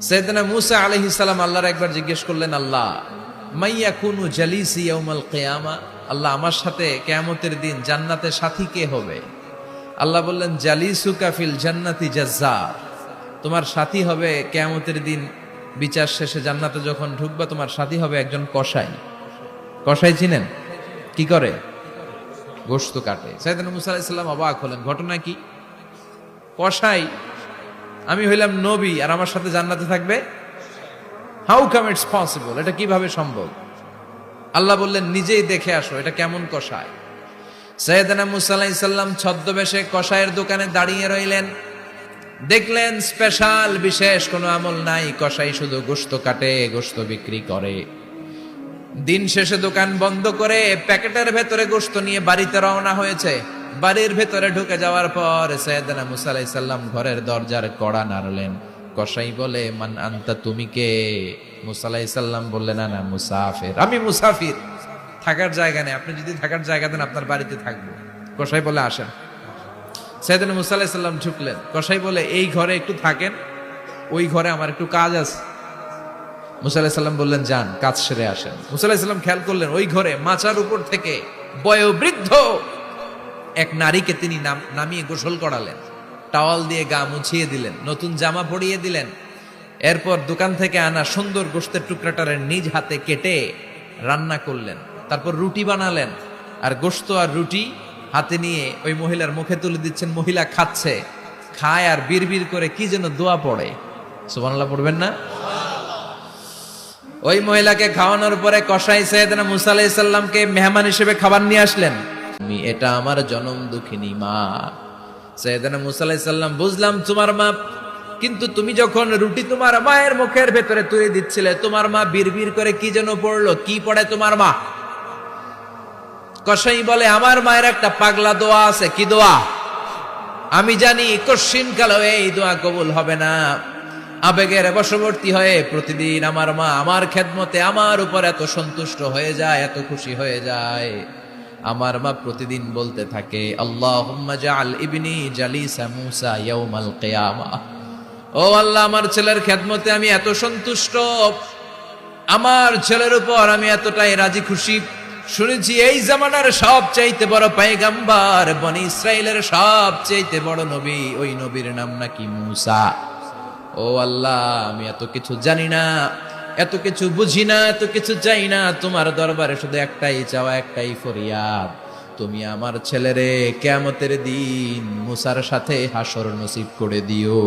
সৈয়দনা মুসা আলাইহিস সালাম আল্লাহর একবার জিজ্ঞেস করলেন, আল্লাহ, মাইয়া কুনু জালিসি ইয়াউমাল কিয়ামা? আল্লাহ, আমার সাথে কেয়ামতের দিন জান্নাতে সাথী কে হবে? আল্লাহ বললেন, জালিসুকা ফিল জান্নাতি জাজ্জার। তোমার সাথী হবে কেয়ামতের দিন বিচার শেষে জান্নাতে যখন ঢুকবা, তোমার সাথী হবে একজন কসাই। কসাই চিনেন? কি করে? গোশত কাটে। সাইদানা মুসা আলাইহিস সালাম অবাক হলেন। ঘটনা কি? কসাই আমি হইলাম নবী আর আমার সাথে জান্নাতে থাকবে? হাউ কাম ইটস পসিবল এটা কীভাবে সম্ভব? আল্লাহ বললেন, নিজেই দেখে আসো, এটা কেমন কষায়? সৈয়দনা মুসা আলাইহিস সাল্লাম ছদ্মবেশে কষায়ের দোকানে দাঁড়িয়ে রইলেন। দেখলেন স্পেশাল বিশেষ কোনো আমল নাই, কষাই শুধু গোশত কাটে, গোশত বিক্রি করে। দিন শেষে দোকান বন্ধ করে প্যাকেটের ভেতরে গোশত নিয়ে বাড়িতে রওনা হয়েছে। বাড়ির ভেতরে ঢুকে যাওয়ার পর সৈয়দনা মুসা সাল্লাম ঘরের দরজার কড়া নাড়লেন। কসাই বলে, মান আন্তা, তুমি কে? মুসা আলাইহিস সাল্লাম বললেন, না না, মুসাফির। আমি মুসাফির। থাকার জায়গা নেই। আপনি যদি থাকার জায়গা দেন, আপনার বাড়িতে থাকব। কসাই বলে, আসেন। সৈয়দনা মুসা সাল্লাম ঢুকলেন। কসাই বলে, এই ঘরে একটু থাকেন। ওই ঘরে আমার একটু কাজ আছে। মুসা আলাইহিস সাল্লাম বললেন, যান, কাজ সেরে আসেন। মুসা আলাইহিস সাল্লাম খেয়াল করলেন, ওই ঘরে মাচার উপর থেকে বয়োবৃদ্ধ এক নারীকে তিনি নাম- নামিয়ে গোসল করালেন। টাওয়াল দিয়ে গা মুছিয়ে দিলেন, নতুন জামা পরিয়ে দিলেন। এরপর দোকান থেকে আনা সুন্দর গোস্তের টুকরাটারে নিজ হাতে কেটে রান্না করলেন, তারপর রুটি বানালেন। আর গোস্ত আর রুটি হাতে নিয়ে ওই মহিলার মুখে তুলে দিচ্ছেন, মহিলা খাচ্ছে, খায় আর বিড়বিড় করে কি যেন দোয়া পড়ে। সুবহানাল্লাহ, পড়বেন না? ওই মহিলাকে খাওয়ানোর পরে কসাই সৈয়দনা মুসা আলাইসাল্লামকে মেহমান হিসেবে খাবার নিয়ে আসলেন। আমি, এটা আমার জনম দুঃখিনী মা। সৈয়দনা মুসা আলাইহিস সাল্লাম বুঝলাম তোমার মা, কিন্তু তুমি যখন রুটি তোমার মায়ের মুখের ভেতরে তুলে দিচ্ছিলে, তোমার মা বিড়বিড় করে কি যেন পড়ল, কি পড়ে তোমার মা? কসাই বলে, আমার মায়ের একটা পাগলা দোয়া আছে, কি দোয়া? আমি জানি কশিন কালো এই দোয়া কবুল হবে না। আবেগের বশবর্তী হয়ে প্রতিদিন আমার মা, আমার খেদমতে আমার উপর এত সন্তুষ্ট হয়ে যায়, এত খুশি হয়ে যায়। আমার মা প্রতিদিন বলতে থাকে ইবনি জালিসা ও আল্লাহ, আমার ছেলের খেদমতে আমি এত সন্তুষ্ট। আমার ছেলের উপর আমি এতটাই রাজি খুশি। শুনেছি এই জামানার সব চাইতে বড় পাইগাম্বার বনি ইসরায়েলের সব চাইতে বড় নবী, ওই নবীর নাম নাকি মুসা। ও আল্লাহ, আমি এত কিছু জানি না। এত কিছু বুঝি না, এত কিছু চাই না। তোমার দরবারে শুধু একটাই চাওয়া, একটাই ফরিয়াদ। তুমি আমার ছেলেরে কেমতের দিন মুসার সাথে হাসর নসিব করে দিও।